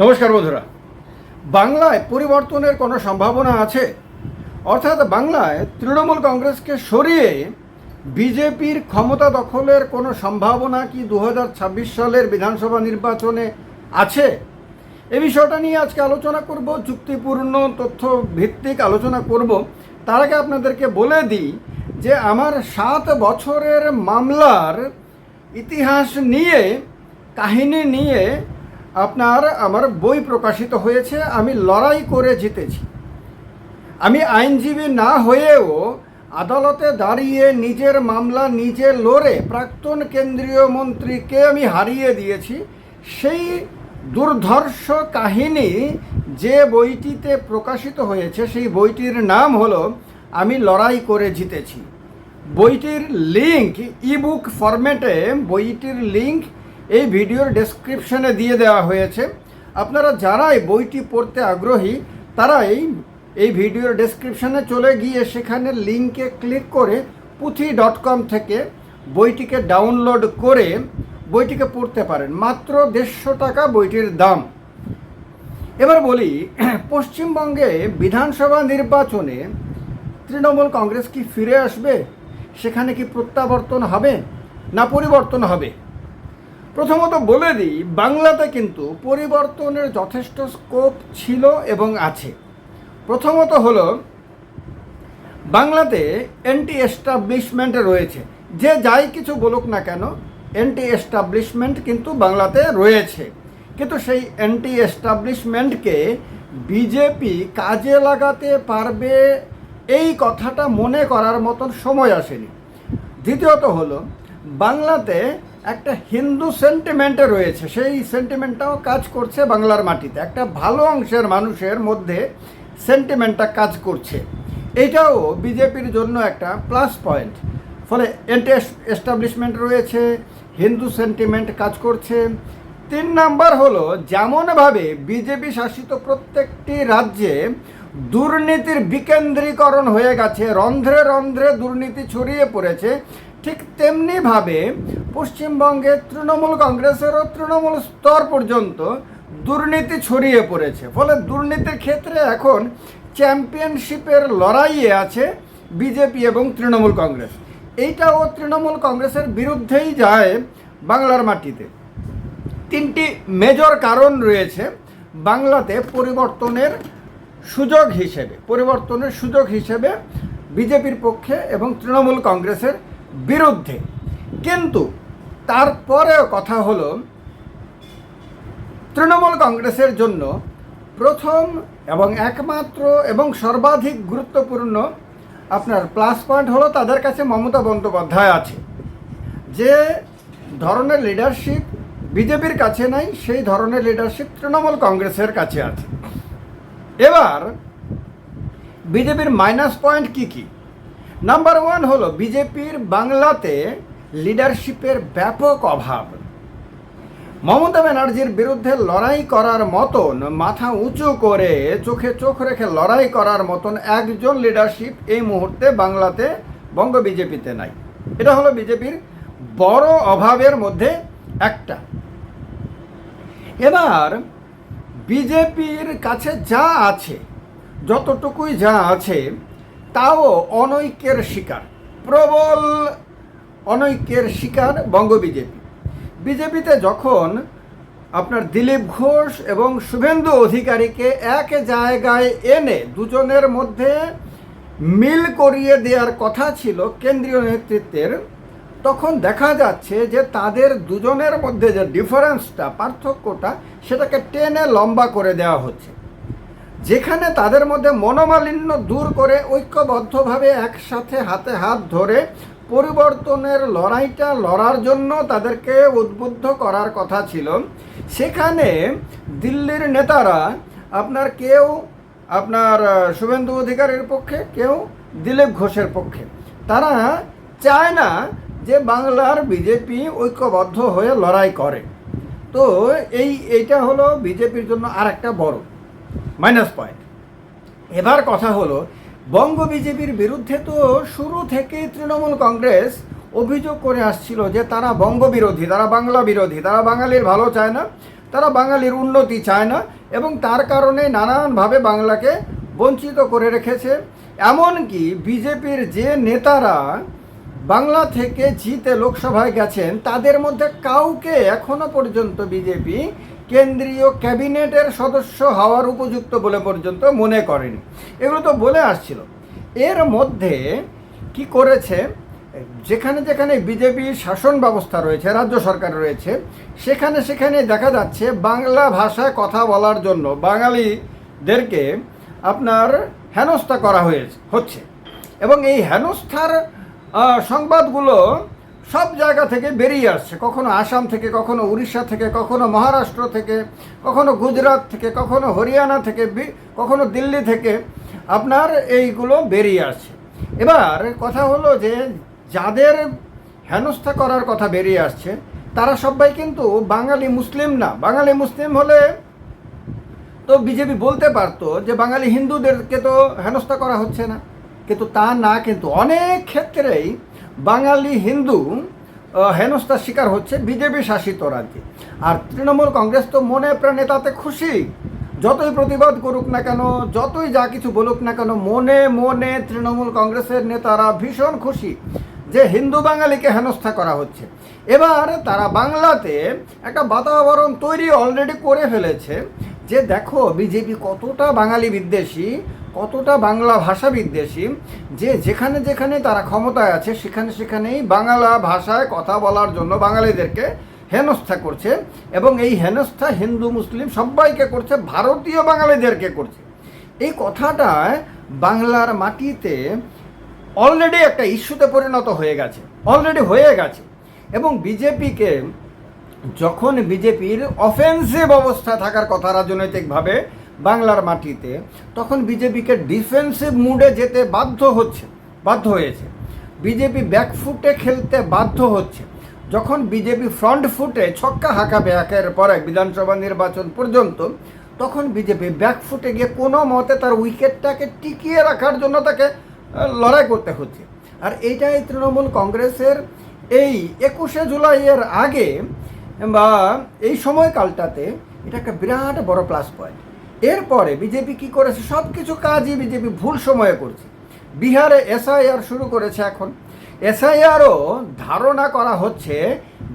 নমস্কার বন্ধুরা। বাংলায় পরিবর্তনের কোনো সম্ভাবনা আছে? অর্থাৎ বাংলায় তৃণমূল কংগ্রেসকে সরিয়ে বিজেপির ক্ষমতা দখলের কোনো সম্ভাবনা কি দু হাজার ছাব্বিশ সালের বিধানসভা নির্বাচনে আছে? এ বিষয়টা নিয়ে আজকে আলোচনা করব, যুক্তিপূর্ণ তথ্য ভিত্তিক আলোচনা করব। তার আগে আপনাদেরকে বলে দিই যে আমার সাত বছরের মামলার ইতিহাস নিয়ে, কাহিনী নিয়ে আপনার আমার বই প্রকাশিত হয়েছে, আমি লড়াই করে জিতেছি। আমি আইনজীবী না হয়েও আদালতে দাঁড়িয়ে নিজের মামলা নিজে লড়ে প্রাক্তন কেন্দ্রীয় মন্ত্রীকে আমি হারিয়ে দিয়েছি। সেই দুর্ধর্ষ কাহিনী যে বইটিতে প্রকাশিত হয়েছে, সেই বইটির নাম হলো, আমি লড়াই করে জিতেছি। বইটির লিঙ্ক ইবুক ফরম্যাটে বইটির লিংক এই ভিডিওর ডেসক্রিপশনে দিয়ে দেওয়া হয়েছে। আপনারা যারাই বইটি পড়তে আগ্রহী, তারাই এই এই ভিডিওর ডেসক্রিপশনে চলে গিয়ে সেখানে লিঙ্কে ক্লিক করে পুঁথি ডট কম থেকে বইটিকে ডাউনলোড করে বইটিকে পড়তে পারেন। মাত্র দেড়শো টাকা বইটির দাম। এবার বলি, পশ্চিমবঙ্গে বিধানসভা নির্বাচনে তৃণমূল কংগ্রেস কি ফিরে আসবে? সেখানে কি প্রত্যাবর্তন হবে না পরিবর্তন হবে? প্রথমত বলে দিই, বাংলাতে কিন্তু পরিবর্তনের যথেষ্ট স্কোপ ছিল এবং আছে। প্রথমত হল, বাংলাতে অ্যান্টি এস্টাবলিশমেন্ট রয়েছে। যে যাই কিছু বলুক না কেন অ্যান্টি এস্টাবলিশমেন্ট কিন্তু বাংলাতে রয়েছে। কিন্তু সেই অ্যান্টি এস্টাবলিশমেন্টকে বিজেপি কাজে লাগাতে পারবে এই কথাটা মনে করার মতন সময় আসেনি। দ্বিতীয়ত হলো, বাংলাতে একটা হিন্দু সেন্টিমেন্টে রয়েছে, সেই সেন্টিমেন্টটাও কাজ করছে বাংলার মাটিতে। একটা ভালো অংশের মানুষের মধ্যে সেন্টিমেন্টটা কাজ করছে। এটাও বিজেপির জন্য একটা প্লাস পয়েন্ট ফলে এন্টি এস্টাবলিশমেন্ট রয়েছে, হিন্দু সেন্টিমেন্ট কাজ করছে। তিন নাম্বার হলো, যেমনভাবে বিজেপি শাসিত প্রত্যেকটি রাজ্যে দুর্নীতির বিকেন্দ্রীকরণ হয়ে গেছে, রন্ধ্রে রন্ধ্রে দুর্নীতি ছড়িয়ে পড়েছে ঠিক তেমনিভাবে পশ্চিমবঙ্গে তৃণমূল কংগ্রেসেরও তৃণমূল স্তর পর্যন্ত দুর্নীতি ছড়িয়ে পড়েছে। ফলে দুর্নীতির ক্ষেত্রে এখন চ্যাম্পিয়নশিপের লড়াইয়ে আছে বিজেপি এবং তৃণমূল কংগ্রেস। এইটাও তৃণমূল কংগ্রেসের বিরুদ্ধেই যায় বাংলার মাটিতে। তিনটি মেজর কারণ রয়েছে বাংলাতে পরিবর্তনের সুযোগ হিসেবে, পরিবর্তনের সুযোগ হিসেবে বিজেপির পক্ষে এবং তৃণমূল কংগ্রেসের বিরুদ্ধে। কিন্তু তারপরেও কথা হলো, তৃণমূল কংগ্রেসের জন্য প্রথম এবং একমাত্র এবং সর্বাধিক গুরুত্বপূর্ণ আপনার প্লাস পয়েন্ট হলো তাদের কাছে মমতা বন্দ্যোপাধ্যায় আছে। যে ধরনের লিডারশিপ বিজেপির কাছে নাই, সেই ধরনের লিডারশিপ তৃণমূল কংগ্রেসের কাছে আছে। এবার বিজেপির মাইনাস পয়েন্ট কি কি? নাম্বার ওয়ান হলো বিজেপির বাংলাতে লিডারশিপের ব্যাপক অভাব। মমতা ব্যানার্জির বিরুদ্ধে লড়াই করার মতন, মাথা উঁচু করে চোখে চোখ রেখে লড়াই করার মতন একজন লিডারশিপ এই মুহূর্তে বাংলাতে বঙ্গ বিজেপিতে নাই। এটা হলো বিজেপির বড় অভাবের মধ্যে একটা। এবার বিজেপির কাছে যা আছে, যতটুকুই যা আছে তাও অনৈক্যের শিকার, প্রবল অনৈক্যের শিকার বঙ্গ বিজেপি। বিজেপিতে যখন আপনার দিলীপ ঘোষ এবং শুভেন্দু অধিকারীকে এক জায়গায় এনে দুজনের মধ্যে মিল করিয়ে দেওয়ার কথা ছিল কেন্দ্রীয় নেতৃত্বের, তখন দেখা যাচ্ছে যে তাদের দুজনের মধ্যে যে ডিফারেন্সটা পার্থক্যটা, সেটাকে টেনে লম্বা করে দেওয়া হচ্ছে। যেখানে তাদের মধ্যে মনোমালিন্য দূর করে ঐক্যবদ্ধভাবে একসাথে হাতে হাত ধরে পরিবর্তনের লড়াইটা লড়ার জন্য তাদেরকে উদ্বুদ্ধ করার কথা ছিল। সেখানে দিল্লির নেতারা আপনার কেউ, আপনার শুভেন্দু অধিকারীর পক্ষে, কেউ দিলীপ ঘোষের পক্ষে। তারা চায় না যে বাংলার বিজেপি ঐক্যবদ্ধ হয়ে লড়াই করে। তো এই, এইটা হলো বিজেপির জন্য আর একটা বড় মাইনাস পয়েন্ট এবার কথা হলো, বঙ্গ বিজেপির বিরুদ্ধে তো শুরু থেকেই তৃণমূল কংগ্রেস অভিযোগ করে আসছিল যে তারা বঙ্গ বিরোধী, তারা বাংলা বিরোধী, তারা বাঙালির ভালো চায় না, তারা বাঙালির উন্নতি চায় না এবং তার কারণে নানানভাবে বাংলাকে বঞ্চিত করে রেখেছে। এমনকি বিজেপির যে নেতারা বাংলা থেকে জিতে লোকসভায় গেছেন, তাদের মধ্যে কাউকে এখনও পর্যন্ত বিজেপি কেন্দ্রীয় ক্যাবিনেটের সদস্য হওয়ার উপযুক্ত বলে পর্যন্ত মনে করেনি। এগুলো তো বলে আসছিল। এর মধ্যে কি করেছে? যেখানে যেখানে বিজেপি শাসন ব্যবস্থা রয়েছে, রাজ্য সরকার রয়েছে, সেখানে সেখানে দেখা যাচ্ছে বাংলা ভাষায় কথা বলার জন্য বাঙালিদেরকে আপনার হেনস্থা করা হয়েছে, হচ্ছে। এবং এই হেনস্থার সংবাদগুলো সব জায়গা থেকে বেরিয়ে আসছে। কখনো আসাম থেকে, কখনো উড়িষ্যা থেকে, কখনো মহারাষ্ট্র থেকে, কখনো গুজরাট থেকে, কখনো হরিয়ানা থেকে কখনো দিল্লি থেকে আপনার এইগুলো বেরিয়ে আসছে। এবার কথা হলো যে, যাদের হেনস্থা করার কথা বেরিয়ে আসছে, তারা সবাই কিন্তু বাঙালি মুসলিম না। বাঙালি মুসলিম হলে তো বিজেপি বলতে পারতো যে, বাঙালি হিন্দুদেরকে তো হেনস্থা করা হচ্ছে না। কিন্তু তা না, কিন্তু অনেক ক্ষেত্রেই বাঙালি হিন্দু হেনস্থার শিকার হচ্ছে বিজেপি শাসিত রাজ্যে। আর তৃণমূল কংগ্রেস তো মনে প্রাণে তাতে খুশি। যতই প্রতিবাদ করুক না কেন, যতই যা কিছু বলুক না কেন, মনে মনে তৃণমূল কংগ্রেসের নেতারা ভীষণ খুশি যে হিন্দু বাঙালিকে হেনস্থা করা হচ্ছে। এবার তারা বাংলাতে একটা বাতাবরণ তৈরি অলরেডি করে ফেলেছে যে দেখো, বিজেপি কতটা বাঙালি বিদ্বেষী কতটা বাংলা ভাষা বিদ্বেষী, যে যেখানে যেখানে তারা ক্ষমতায় আছে, সেখানে সেখানেই বাংলা ভাষায় কথা বলার জন্য বাঙালিদেরকে হেনস্থা করছে এবং এই হেনস্থা হিন্দু, মুসলিম সবাইকে করছে, ভারতীয় বাঙালিদেরকে করছে। এই কথাটায় বাংলার মাটিতে অলরেডি একটা ইস্যুতে পরিণত হয়ে গেছে অলরেডি হয়ে গেছে এবং বিজেপিকে যখন বিজেপির অফেন্সিভ অবস্থা থাকার কথা রাজনৈতিকভাবে বাংলার মাটিতে, তখন বিজেপিকে ডিফেন্সিভ মুডে যেতে বাধ্য হচ্ছে, বাধ্য হয়েছে। বিজেপি ব্যাকফুটে খেলতে বাধ্য হচ্ছে। যখন বিজেপি ফ্রন্ট ফুটে ছক্কা হাঁকাবে একের পর এক বিধানসভা নির্বাচন পর্যন্ত, তখন বিজেপি ব্যাকফুটে গিয়ে কোনো মতে তার উইকেটটাকে টিকিয়ে রাখার জন্য তাকে লড়াই করতে হচ্ছে। আর এইটাই তৃণমূল কংগ্রেসের এই একুশে জুলাইয়ের আগে, বা এই সময়কালটাতে এটা একটা বিরাট বড় প্লাস পয়েন্ট এরপরে বিজেপি কি করেছে? সব কিছু কাজই বিজেপি ভুল সময়ে করছে। বিহারে এসআইআর শুরু করেছে এখন। এসআইআরও ধারণা করা হচ্ছে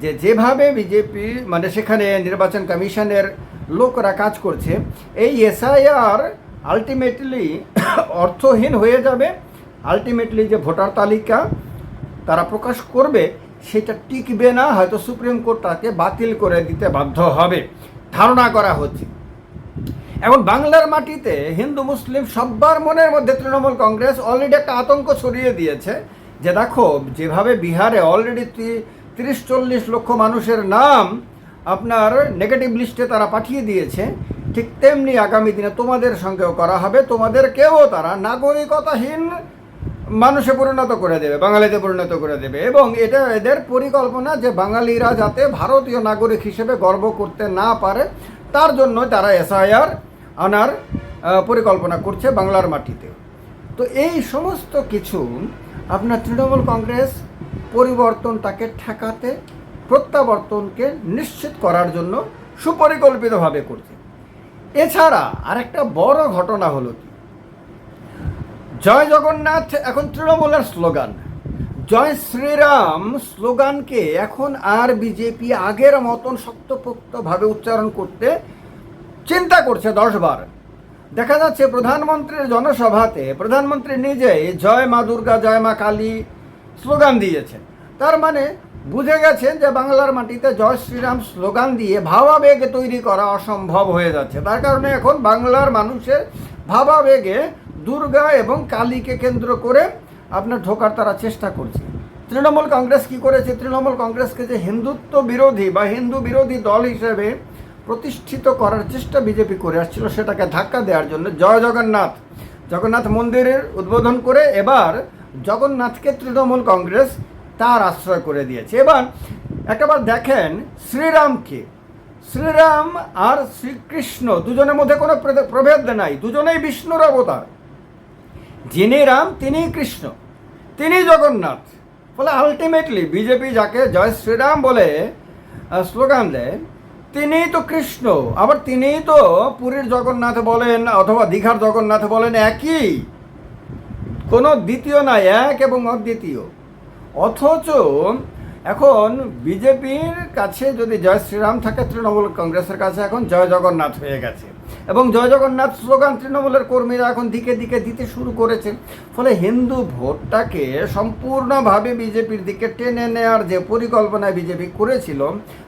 যে যেভাবে বিজেপি মানে সেখানে নির্বাচন কমিশনের লোকরা কাজ করছে, এই এসআইআর আলটিমেটলি অর্থহীন হয়ে যাবে। আলটিমেটলি যে ভোটার তালিকা তারা প্রকাশ করবে, সেটা টিকবে না, হয়তো সুপ্রিম কোর্ট তাকে বাতিল করে দিতে বাধ্য হবে। ধারণা করা হচ্ছে। এখন বাংলার মাটিতে হিন্দু, মুসলিম সব্বার মনের মধ্যে তৃণমূল কংগ্রেস অলরেডি একটা আতঙ্ক ছড়িয়ে দিয়েছে যে দেখো, যেভাবে বিহারে অলরেডি তিরিশ, চল্লিশ লক্ষ মানুষের নাম আপনার নেগেটিভ লিস্টে তারা পাঠিয়ে দিয়েছে, ঠিক তেমনি আগামী দিনে তোমাদের সঙ্গেও করা হবে, তোমাদেরকেও তারা নাগরিকতাহীন মানুষে পরিণত করে দেবে, বাঙালিতে পরিণত করে দেবে। এবং এটা এদের পরিকল্পনা যে বাঙালিরা যাতে ভারতীয় নাগরিক হিসেবে গর্ব করতে না পারে, তার জন্য তারা এসআইআর আনার পরিকল্পনা করছে বাংলার মাটিতে। তো এই সমস্ত কিছু আপনার তৃণমূল কংগ্রেস পরিবর্তনটাকে ঠেকাতে, প্রত্যাবর্তনকে নিশ্চিত করার জন্য সুপরিকল্পিতভাবে করছে। এছাড়া আরেকটা বড় ঘটনা হলো কি? জয় জগন্নাথ এখন তৃণমূলের স্লোগান। জয় শ্রীরাম স্লোগানকে এখন আর বিজেপি আগের মতন শক্তপোক্তভাবে উচ্চারণ করতে চিন্তা করছে দশবার। দেখা যাচ্ছে প্রধানমন্ত্রীর জনসভাতে প্রধানমন্ত্রী নিজেই জয় মা দুর্গা, জয় মা কালী স্লোগান দিয়েছেন। তার মানে বুঝে গেছেন যে বাংলার মাটিতে জয় শ্রীরাম স্লোগান দিয়ে ভাবাবেগ তৈরি করা অসম্ভব হয়ে যাচ্ছে। তার কারণে এখন বাংলার মানুষের ভাবাবেগে দুর্গা এবং কালীকে কেন্দ্র করে আপনার ঢোকার তারা চেষ্টা করছে। তৃণমূল কংগ্রেস কি করেছে? তৃণমূল কংগ্রেসকে যে হিন্দুত্ব বিরোধী বা হিন্দু বিরোধী দল হিসেবে প্রতিষ্ঠিত করার চেষ্টা বিজেপি করে আসছিল, সেটাকে ধাক্কা দেওয়ার জন্য। জয় জগন্নাথ। জগন্নাথ মন্দিরের উদ্বোধন করে এবার জগন্নাথকে তৃণমূল কংগ্রেস তার আশ্রয় করে দিয়েছে। এবার একবার দেখেন শ্রীরামকে। শ্রীরাম আর শ্রীকৃষ্ণ দুজনের মধ্যে কোনো প্রভে- প্রভেদ নাই, দুজনেই বিষ্ণুর অবতার। যিনি রাম তিনি কৃষ্ণ তিনি জগন্নাথ। ফলে আলটিমেটলি বিজেপি যাকে জয় শ্রীরাম বলে স্লোগান দেয় তিনিই তো কৃষ্ণ। আবার তিনিই তো পুরীর জগন্নাথ বলেন অথবা দীঘার জগন্নাথ বলেন একই। কোনো দ্বিতীয় নাই, এক এবং অদ্বিতীয়। অথচ এখন বিজেপির কাছে যদি জয় শ্রীরাম থাকে, তৃণমূল কংগ্রেসের কাছে এখন জয় জগন্নাথ হয়ে গেছে। এবং জয় জগন্নাথ স্লোগান তৃণমূলের কর্মীরা এখন দিকে দিকে দিতে শুরু করেছে। ফলে হিন্দু ভোটটাকে সম্পূর্ণভাবে বিজেপির দিকে টেনে নেওয়ার যে পরিকল্পনা বিজেপি করেছিল,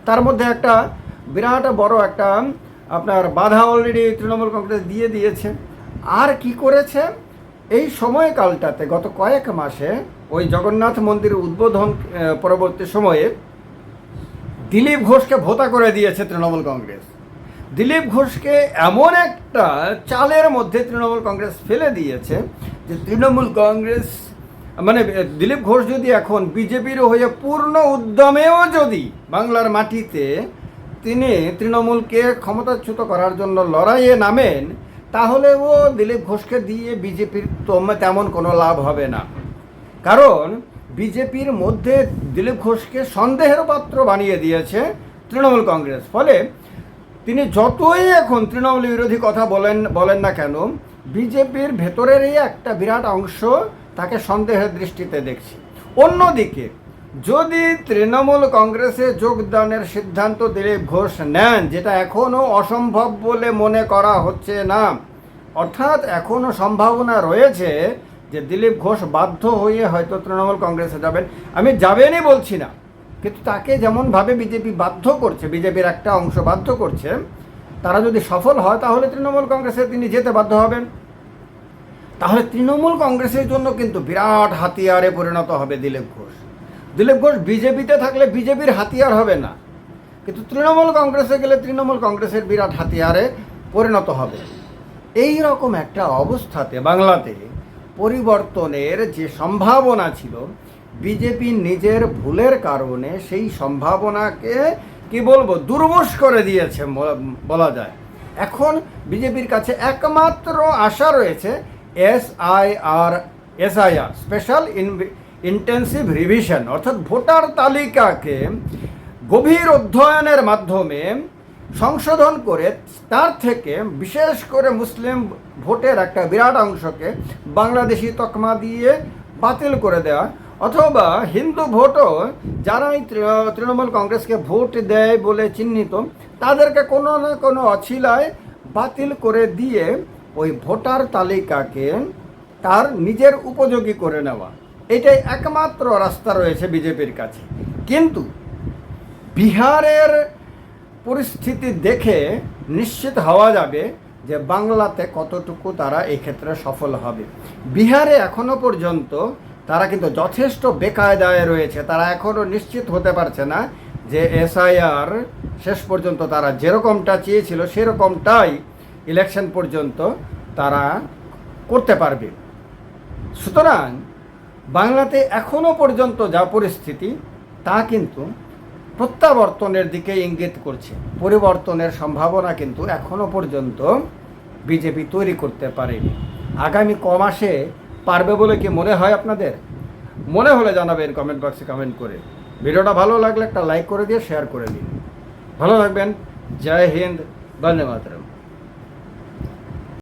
তার মধ্যে একটা বিরাট বড় একটা, আপনার বাধা অলরেডি তৃণমূল কংগ্রেস দিয়ে দিয়েছে। আর কি করেছে? এই সময়কালটাতে গত কয়েক মাসে ওই জগন্নাথ মন্দিরের উদ্বোধন পরবর্তী সময়ে দিলীপ ঘোষকে ভোতা করে দিয়েছে তৃণমূল কংগ্রেস। দিলীপ ঘোষকে এমন একটা চালের মধ্যে তৃণমূল কংগ্রেস ফেলে দিয়েছে যে তৃণমূল কংগ্রেস মানে দিলীপ ঘোষ যদি এখন বিজেপির হয়ে পূর্ণ উদ্যমেও যদি বাংলার মাটিতে তিনি তৃণমূলকে ক্ষমতাচ্যুত করার জন্য লড়াইয়ে নামেন তাহলেও দিলীপ ঘোষকে দিয়ে বিজেপির তেমন কোনো লাভ হবে না। কারণ বিজেপির মধ্যে দিলীপ ঘোষকে সন্দেহের পাত্র বানিয়ে দিয়েছে তৃণমূল কংগ্রেস। ফলে তিনি যতই এখন তৃণমূল বিরোধী কথা বলেন বলেন না কেন, বিজেপির ভেতরেরই একটা বিরাট অংশ তাকে সন্দেহের দৃষ্টিতে দেখছে। অন্যদিকে যদি তৃণমূল কংগ্রেসে যোগদানের সিদ্ধান্ত দিলীপ ঘোষ নেন, যেটা এখনও অসম্ভব বলে মনে করা হচ্ছে না। অর্থাৎ এখনও সম্ভাবনা রয়েছে যে দিলীপ ঘোষ বাধ্য হয়ে হয়তো তৃণমূল কংগ্রেসে যাবেন। আমি যাবেনই বলছি না, কিন্তু তাকে যেমনভাবে বিজেপি বাধ্য করছে, বিজেপির একটা অংশ বাধ্য করছে, তারা যদি সফল হয় তাহলে তৃণমূল কংগ্রেসে তিনি যেতে বাধ্য হবেন। তাহলে তৃণমূল কংগ্রেসের জন্য কিন্তু বিরাট হাতিয়ারে পরিণত হবে দিলীপ ঘোষ। দিলীপ ঘোষ বিজেপিতে থাকলে বিজেপির হাতিয়ার হবে না। কিন্তু তৃণমূল কংগ্রেসে গেলে তৃণমূল কংগ্রেসের বিরাট হাতিয়ারে পরিণত হবে। এই রকম একটা অবস্থাতে বাংলাতে পরিবর্তনের যে সম্ভাবনা ছিল, বিজেপি নিজের ভুলের কারণে সেই সম্ভাবনাকে কি বলব, দুর্বশ করে দিয়েছে বলা যায়। এখন বিজেপির কাছে একমাত্র আশা রয়েছে S I R S I R special intensive revision অর্থাৎ ভোটার তালিকাকে গভীর অধ্যয়নের মাধ্যমে সংশোধন করে তার থেকে বিশেষ করে মুসলিম ভোটের একটা বিরাট অংশকে বাংলাদেশি তকমা দিয়ে বাতিল করে দেওয়া অথবা হিন্দু ভোটও যারাই তৃণমূল কংগ্রেসকে ভোট দেয় বলে চিহ্নিত, তাদেরকে কোনো না কোনো অছিলায় বাতিল করে দিয়ে ওই ভোটার তালিকাকে তার নিজের উপযোগী করে নেওয়া। এটাই একমাত্র রাস্তা রয়েছে বিজেপির কাছে। কিন্তু বিহারের পরিস্থিতি দেখে নিশ্চিত হওয়া যাবে যে বাংলাতে কতটুকু তারা এক্ষেত্রে সফল হবে। বিহারে এখনও পর্যন্ত তারা কিন্তু যথেষ্ট বেকায়দায় রয়েছে। তারা এখনও নিশ্চিত হতে পারছে না যে এসআইআর শেষ পর্যন্ত তারা যেরকমটা চেয়েছিল সেরকমটাই ইলেকশন পর্যন্ত তারা করতে পারবে। সুতরাং বাংলাতে এখনও পর্যন্ত যা পরিস্থিতি, তা কিন্তু প্রত্যাবর্তনের দিকে ইঙ্গিত করছে। পরিবর্তনের সম্ভাবনা কিন্তু এখনও পর্যন্ত বিজেপি তৈরি করতে পারেনি। আগামী ক মাসে পারবে বলে কি মনে হয় আপনাদের? মনে হলে জানাবেন কমেন্ট বক্সে কমেন্ট করে। ভিডিওটা ভালো লাগলে একটা লাইক করে দিয়ে শেয়ার করে দিন। ভালো থাকবেন। জয় হিন্দ। বন্দে মাতরম।